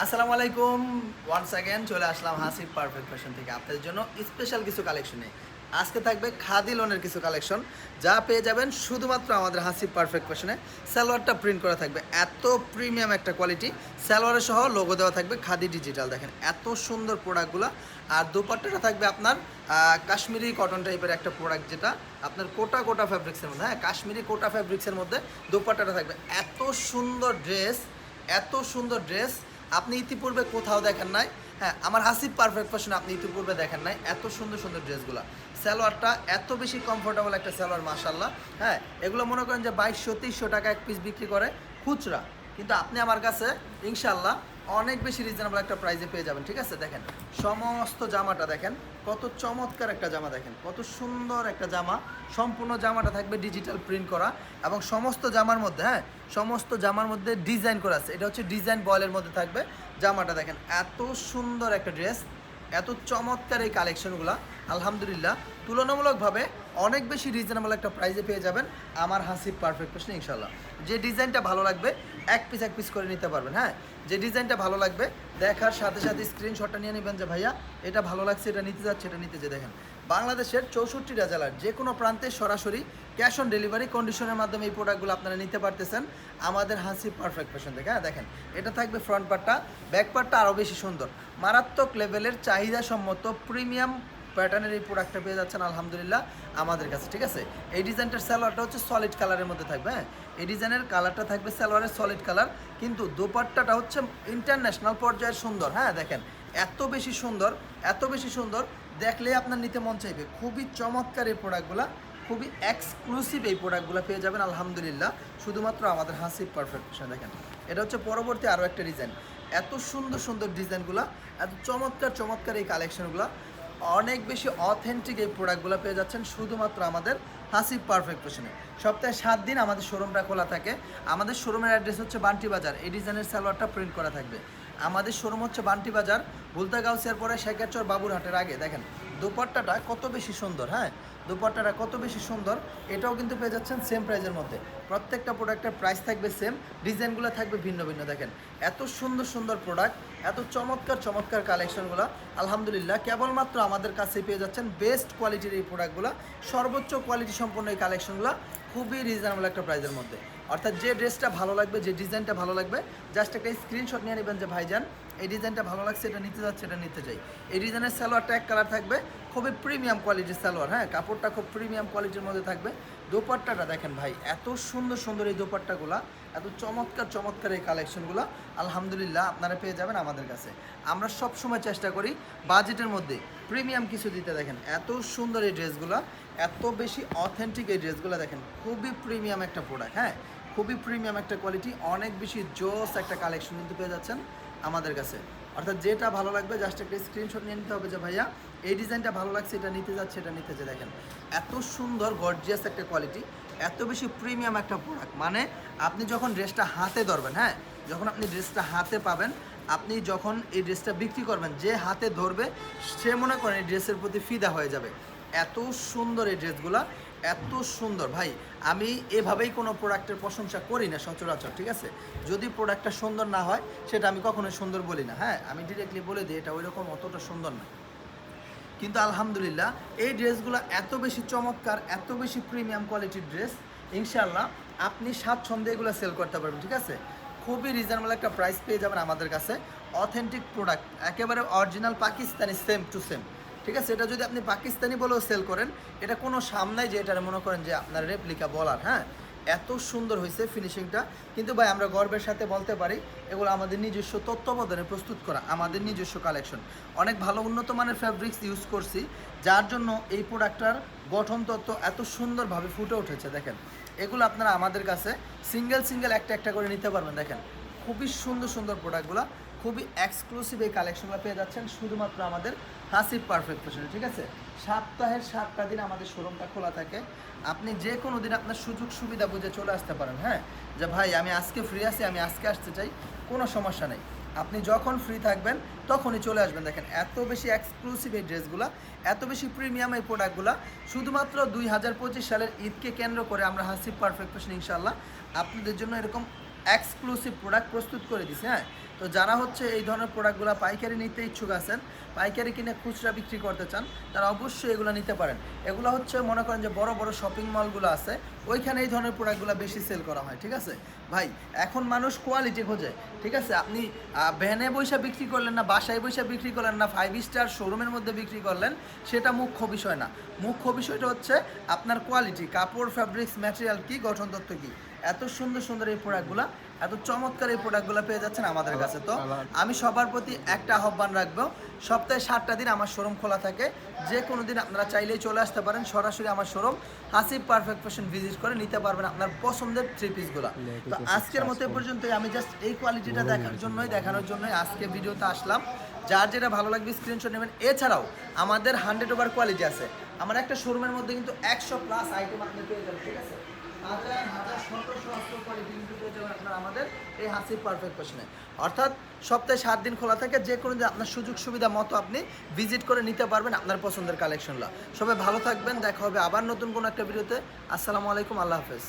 আসসালামু আলাইকুম। Once again চলে আসলাম হাসিব পারফেক্ট ফ্যাশন থেকে আপনাদের জন্য স্পেশাল কিছু কালেকশনে আজকে থাকবে খাদি লোনের কিছু কালেকশন যা পেয়ে যাবেন শুধুমাত্র আমাদের হাসিব পারফেক্ট ফ্যাশনে সালোয়ারটা প্রিন্ট করা থাকবে, এত প্রিমিয়াম একটা কোয়ালিটি সালোয়ারের সহ লোগো দেওয়া থাকবে খাদি ডিজিটাল দেখেন এত সুন্দর প্রোডাক্টগুলো আর দুপাট্টাটা থাকবে আপনার কাশ্মীরি কটন টাইপের একটা প্রোডাক্ট যেটা আপনার কোটা কোটা ফ্যাব্রিক্সের মধ্যে হ্যাঁ কাশ্মীরি কোটা ফ্যাব্রিক্সের মধ্যে দুপাট্টাটা থাকবে। এত সুন্দর ড্রেস এত সুন্দর ড্রেস আপনি ইতিপূর্বে কোথাও দেখেন নাই। হ্যাঁ আমার হাসিব পারফেক্ট ফ্যাশন আপনি ইতিপূর্বে দেখেন নাই। এত সুন্দর সুন্দর ড্রেসগুলো। স্যালোয়ারটা এত বেশি কমফোর্টেবল একটা স্যালোয়ার মাসাল্লাহ হ্যাঁ এগুলো মনে করেন যে বাইশশো তেইশশো টাকা এক পিস বিক্রি করে খুচরা। কিন্তু আপনি আমার কাছে ইনশাল্লাহ অনেক বেশি রিজনেবল একটা প্রাইসে পেয়ে যাবেন, ঠিক আছে? দেখেন, সমস্ত জামাটা দেখেন, কত চমৎকার একটা জামা দেখেন, কত সুন্দর একটা জামা, সম্পূর্ণ জামাটা থাকবে ডিজিটাল প্রিন্ট করা এবং সমস্ত জামার মধ্যে হ্যাঁ সমস্ত জামার মধ্যে ডিজাইন করা আছে। এটা হচ্ছে ডিজাইন বয়েলের মধ্যে থাকবে জামাটা, দেখেন, এত সুন্দর একটা ড্রেস এত চমৎকার এই কালেকশনগুলো আলহামদুলিল্লাহ। তুলনামূলকভাবে অনেক বেশি রিজনেবল একটা প্রাইসে পেয়ে যাবেন। আমার হাসিব পারফেক্ট ফ্যাশন ইনশাল্লাহ যে ডিজাইনটা ভালো লাগবে, এক পিস এক পিস করে নিতে পারবেন হ্যাঁ? যে ডিজাইনটা ভালো লাগবে, দেখার সাথে সাথে স্ক্রিনশটটা নিয়ে নেবেন যে, ভাইয়া, এটা ভালো লাগছে, এটা নিতে যাচ্ছে, এটা নিতে যে, দেখেন। বাংলাদেশের চৌষট্টিটা জেলার যে কোনো প্রান্তে সরাসরি ক্যাশ অন ডেলিভারি কন্ডিশনের মাধ্যমে এই প্রোডাক্টগুলো আপনারা নিতে পারতেছেন। আমাদের হাসি পারফেক্ট ফ্যাশন থেকে হ্যাঁ দেখেন। এটা থাকবে ফ্রন্ট পার্টটা ব্যাক পার্টটা আরও বেশি সুন্দর। মারাত্মক লেভেলের চাহিদাসম্মত প্রিমিয়াম প্যাটার্নের এই প্রোডাক্টটা পেয়ে যাচ্ছেন, আলহামদুলিল্লাহ, আমাদের কাছে, ঠিক আছে? এই ডিজাইনটার সালোয়ারটা হচ্ছে সলিড কালারের মধ্যে থাকবে হ্যাঁ? এই ডিজাইনের কালারটা থাকবে সালোয়ারের সলিড কালার কিন্তু দোপাট্টাটা হচ্ছে ইন্টারন্যাশনাল পর্যায়ের সুন্দর হ্যাঁ? দেখেন, এত বেশি সুন্দর, এত বেশি সুন্দর, দেখলে আপনার নিতে মন চাইবে। খুবই চমৎকার এই প্রোডাক্টগুলো খুবই এক্সক্লুসিভ এই প্রোডাক্টগুলো পেয়ে যাবেন, আলহামদুলিল্লাহ। শুধুমাত্র আমাদের হাসিব পারফেকশন দেখেন। এটা হচ্ছে পরবর্তী আরও একটা ডিজাইন এত সুন্দর সুন্দর ডিজাইনগুলো এত চমৎকার চমৎকার এই কালেকশনগুলো অনেক বেশি অথেন্টিক এই প্রোডাক্টগুলো পেয়ে যাচ্ছেন শুধুমাত্র আমাদের হাসিব পারফেক্ট ফ্যাশনে সপ্তাহে সাত দিন আমাদের শোরুমটা খোলা থাকে। আমাদের শোরুমের অ্যাড্রেস হচ্ছে বান্টি বাজার। এই ডিজাইনের সালোয়ারটা প্রিন্ট করা থাকবে। আমাদের শোরুম হচ্ছে বান্টি বাজার ভুলতা গাউসিয়ার পরে শেখারচর বাবুরহাটের আগে। দেখেন, দোপাট্টাটা কত বেশি সুন্দর হ্যাঁ? দোপাট্টাটা কত বেশি সুন্দর, এটাও কিন্তু পেয়ে যাচ্ছেন সেম প্রাইজের মধ্যে। প্রত্যেকটা প্রোডাক্টের প্রাইস থাকবে সেম ডিজাইনগুলো থাকবে ভিন্ন ভিন্ন। দেখেন, এত সুন্দর সুন্দর প্রোডাক্ট এত চমৎকার চমৎকার কালেকশনগুলো আলহামদুলিল্লাহ, কেবলমাত্র আমাদের কাছে পেয়ে যাচ্ছেন বেস্ট কোয়ালিটির এই প্রোডাক্টগুলো সর্বোচ্চ কোয়ালিটি সম্পন্ন এই কালেকশনগুলো খুবই রিজনেবল একটা প্রাইজের মধ্যে। অর্থাৎ যে ড্রেসটা ভালো লাগবে, যে ডিজাইনটা ভালো লাগবে জাস্ট একটা স্ক্রিনশট নিয়ে নেবেন যে, ভাইজান, এই ডিজাইনটা ভালো লাগছে, এটা নিতে যাচ্ছে, এটা নিতে চাই এই ডিজাইনের সালোয়ারটা এক কালার থাকবে, খুবই প্রিমিয়াম কোয়ালিটির সালোয়ার হ্যাঁ? কাপড়টা খুব প্রিমিয়াম কোয়ালিটির মধ্যে থাকবে। দোপাট্টাটা দেখেন ভাই, এত সুন্দর সুন্দর এই দোপাট্টাগুলা, এত চমৎকার চমৎকার এই কালেকশনগুলো আলহামদুলিল্লাহ, আপনারা পেয়ে যাবেন আমাদের কাছে। আমরা সব সময় চেষ্টা করি বাজেটের মধ্যে প্রিমিয়াম কিছু দিতে, দেখেন। এত সুন্দর এই ড্রেসগুলো এত বেশি অথেন্টিক এই ড্রেসগুলো দেখেন, খুবই প্রিমিয়াম একটা প্রোডাক্ট হ্যাঁ? খুবই প্রিমিয়াম একটা কোয়ালিটি অনেক বেশি জোস একটা কালেকশন কিন্তু পেয়ে যাচ্ছেন আমাদের কাছে। অর্থাৎ যেটা ভালো লাগবে জাস্ট একটা স্ক্রিনশট নিয়ে নিতে হবে যে ভাইয়া, এই ডিজাইনটা ভালো লাগছে, এটা নিতে যাচ্ছে, এটা নিতে যে দেখেন, এত সুন্দর গর্জিয়াস একটা কোয়ালিটি এত বেশি প্রিমিয়াম একটা প্রোডাক্ট মানে আপনি যখন ড্রেসটা হাতে ধরবেন হ্যাঁ যখন আপনি ড্রেসটা হাতে পাবেন, আপনি যখন এই ড্রেসটা বিক্রি করবেন, যে হাতে ধরবে, সে মনে করেন এই ড্রেসের প্রতি ফিদা হয়ে যাবে। এত সুন্দর এই ড্রেসগুলো এত সুন্দর। ভাই, আমি এভাবেই কোনো প্রোডাক্টের প্রশংসা করি না সচরাচর, ঠিক আছে? যদি প্রোডাক্টটা সুন্দর না হয়, সেটা আমি কখনোই সুন্দর বলি না। হ্যাঁ আমি ডিরেক্টলি বলে দিই, এটা ওই রকম অতটা সুন্দর না কিন্তু আলহামদুলিল্লাহ, এই ড্রেসগুলো এত বেশি চমৎকার, এত বেশি প্রিমিয়াম কোয়ালিটির ড্রেস ইনশাল্লাহ আপনি স্বাচ্ছন্দ্যে এগুলো সেল করতে পারবেন, ঠিক আছে? খুবই রিজনেবল একটা প্রাইস পেয়ে যাবেন আমাদের কাছে। অথেন্টিক প্রোডাক্ট একেবারে original Pakistani same to same ঠিক আছে? এটা যদি আপনি পাকিস্তানি বলেও সেল করেন, এটা কোনো সামনাই যে এটা মনে করেন যে আপনার রেপ্লিকা বলার হ্যাঁ? এত সুন্দর হয়েছে ফিনিশিংটা কিন্তু ভাই, আমরা গর্বের সাথে বলতে পারি, এগুলো আমাদের নিজস্ব তত্ত্বাবধানে প্রস্তুত করা, আমাদের নিজস্ব কালেকশন অনেক ভালো উন্নত মানের ফ্যাব্রিক্স ইউজ করছি, যার জন্য এই প্রোডাক্টটার গঠন তত্ত্ব এত সুন্দরভাবে ফুটে উঠেছে, দেখেন। এগুলো আপনারা আমাদের কাছে সিঙ্গেল সিঙ্গেল একটা একটা করে নিতে পারবেন, দেখেন। খুবই সুন্দর সুন্দর প্রোডাক্টগুলো খুবই এক্সক্লুসিভ এই কালেকশনগুলো পেয়ে যাচ্ছেন, শুধুমাত্র আমাদের হাসিব পারফেক্ট ফ্যাশনে ঠিক আছে? সপ্তাহের সাতটা দিন আমাদের শোরুমটা খোলা থাকে। আপনি যে কোনো দিন আপনার সুযোগ সুবিধা বুঝে চলে আসতে পারেন হ্যাঁ? যে ভাই, আমি আজকে ফ্রি আছি, আমি আজকে আসতে চাই, কোনো সমস্যা নেই। আপনি যখন ফ্রি থাকবেন, তখনই চলে আসবেন। দেখেন, এত বেশি এক্সক্লুসিভ এই ড্রেসগুলো, এত বেশি প্রিমিয়াম এই প্রোডাক্টগুলো শুধুমাত্র দুই হাজার পঁচিশ সালের ঈদকে কেন্দ্র করে আমরা হাসিব পারফেক্ট ফ্যাশন ইনশাল্লাহ আপনাদের জন্য এরকম এক্সক্লুসিভ প্রোডাক্ট প্রস্তুত করে দিছি হ্যাঁ? তো যারা হচ্ছে এই ধরনের প্রোডাক্টগুলো পাইকারি নিতে ইচ্ছুক আছেন, পাইকারি কিনে খুচরা বিক্রি করতে চান, তারা অবশ্যই এগুলো নিতে পারেন। এগুলো হচ্ছে মনে করেন যে বড় বড় শপিং মলগুলো আছে, ওইখানে এই ধরনের প্রোডাক্টগুলো বেশি সেল করা হয়, ঠিক আছে? ভাই, এখন মানুষ কোয়ালিটি খোঁজে। ঠিক আছে? আপনি ভ্যানে বৈশা বিক্রি করলেন না বাসায় বৈশা বিক্রি করলেন না ফাইভ স্টার শোরুমের মধ্যে বিক্রি করলেন সেটা মুখ্য বিষয় না। মুখ্য বিষয়টা হচ্ছে আপনার কোয়ালিটি কাপড় ফ্যাব্রিক্স ম্যাটেরিয়াল কি গঠন তত্ত্ব কি? এত সুন্দর সুন্দর এই প্রোডাক্টগুলো এত চমৎকার এই প্রোডাক্টগুলো পেয়ে যাচ্ছেন আমাদের কাছে। তো আমি সবার প্রতি একটা আহ্বান রাখব সপ্তাহে সাতটা দিন আমার শোরুম খোলা থাকে। যে কোনো দিন আপনারা চাইলেই চলে আসতে পারেন। সরাসরি আমার showroom Hasib perfect fashion visit করে নিতে পারবেন আপনার পছন্দের থ্রি পিসগুলো তো আজকের মতো পর্যন্ত আমি জাস্ট এই কোয়ালিটিটা দেখার জন্যই দেখানোর জন্যই আজকে ভিডিওতে আসলাম। যার যেটা ভালো লাগবে স্ক্রিনশট নেবেন। এছাড়াও আমাদের হান্ড্রেড ওভার কোয়ালিটি আছে। আমার একটা শোরুমের মধ্যে কিন্তু একশো প্লাস আইটেম আপনি পেয়ে যাবেন ঠিক আছে? আপনার আমাদের এই হাসির পারফেক্ট ফ্যাশনে অর্থাৎ সপ্তাহে সাত দিন খোলা থাকে, যে কোনো আপনার সুযোগ সুবিধা মতো আপনি ভিজিট করে নিতে পারবেন আপনার পছন্দের কালেকশনগুলো সবাই ভালো থাকবেন, দেখা হবে আবার নতুন কোনো একটা ভিডিওতে আসসালামু আলাইকুম, আল্লাহ হাফেজ।